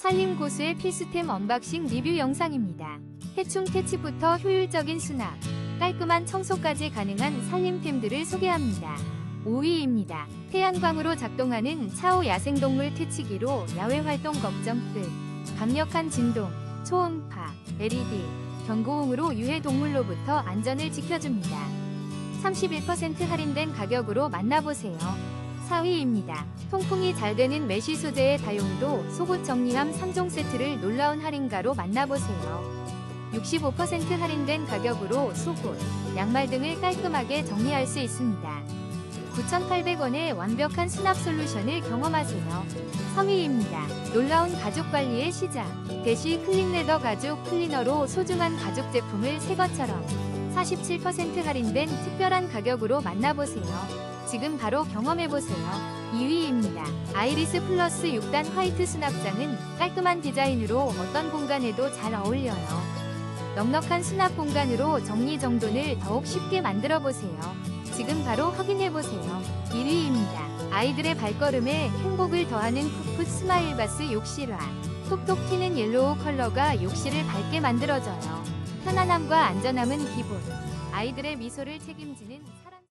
살림 고수의 필수템 언박싱 리뷰 영상입니다. 해충 퇴치부터 효율적인 수납, 깔끔한 청소까지 가능한 살림템들을 소개합니다. 5위입니다. 태양광으로 작동하는 차오 야생동물 퇴치기로 야외 활동 걱정 끝. 강력한 진동, 초음파, LED, 경고음으로 유해 동물로부터 안전을 지켜줍니다. 31% 할인된 가격으로 만나보세요. 4위입니다. 통풍이 잘 되는 메쉬 소재의 다용도 속옷 정리함 3종 세트를 놀라운 할인가로 만나보세요. 65% 할인된 가격으로 속옷, 양말 등을 깔끔하게 정리할 수 있습니다. 9,800원의 완벽한 수납 솔루션을 경험하세요. 3위입니다. 놀라운 가죽 관리의 시작. 대시 클린레더 가죽 클리너로 소중한 가죽 제품을 새 것처럼 47% 할인된 특별한 가격으로 만나보세요. 지금 바로 경험해보세요. 2위입니다. 아이리스 플러스 6단 화이트 수납장은 깔끔한 디자인으로 어떤 공간에도 잘 어울려요. 넉넉한 수납 공간으로 정리정돈을 더욱 쉽게 만들어보세요. 지금 바로 확인해보세요. 1위입니다. 아이들의 발걸음에 행복을 더하는 풋풋 스마일 바스 욕실화. 톡톡 튀는 옐로우 컬러가 욕실을 밝게 만들어줘요. 편안함과 안전함은 기본. 아이들의 미소를 책임지는 사랑.